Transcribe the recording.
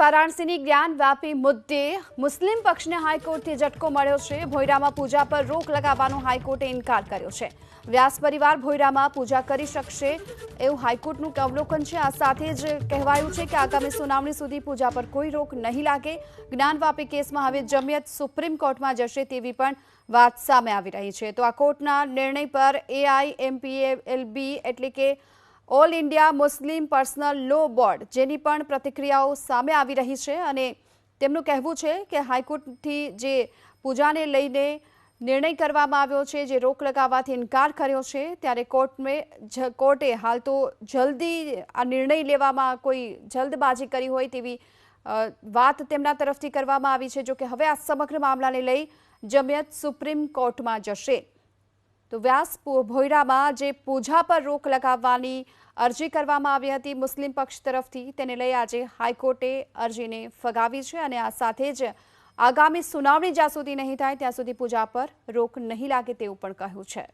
વારાણસીની જ્ઞાન વ્યાપી મુદ્દે મુસ્લિમ પક્ષને હાઈકોર્ટથી ઝટકો મળ્યો છે. ભોયરામાં પૂજા પર રોક લગાવવાનો હાઈકોર્ટે ઇનકાર કર્યો છે. વ્યાસ પરિવાર ભોયરામાં પૂજા કરી શકશે એવું હાઈકોર્ટનું અવલોકન છે. આ સાથે જ કહેવાયું છે કે આગામી સુનાવણી સુધી પૂજા પર કોઈ રોક નહીં લાગે. જ્ઞાન વાપી કેસમાં હવે જમિયત સુપ્રીમ કોર્ટમાં જશે તેવી પણ વાત સામે આવી રહી છે. તો આ કોર્ટના નિર્ણય પર એઆઈએમપીએલબી એટલે કે all India Muslim personal law board જેની પણ પ્રતિક્રિયાઓ સામે આવી રહી છે અને તેમનું કહેવું છે કે હાઈકોર્ટથી જે પૂજાને લઈને નિર્ણય કરવામાં આવ્યો છે, જે રોક લગાવવાથી ઇનકાર કર્યો છે, ત્યારે કોર્ટને કોર્ટે હાલ તો જલ્દી આ નિર્ણય લેવામાં કોઈ જલ્દબાજી કરી હોય તેવી વાત તેમના તરફથી કરવામાં આવી છે જો કે હવે આ સમગ્ર મામલાને લઈ જમિયત સુપ્રીમ કોર્ટમાં જશે. તો વ્યાસ ભોયરામાં જે પૂજા પર રોક લગાવવાની અરજી કરવામાં આવી હતી મુસ્લિમ પક્ષ તરફથી, તેને લઈ આજે હાઈકોર્ટે અરજીને ફગાવી છે અને આ સાથે જ આગામી સુનાવણી જ્યાં સુધી નહીં થાય, ત્યાં સુધી પૂજા પર રોક નહીં લાગે તેવું પણ કહ્યું છે.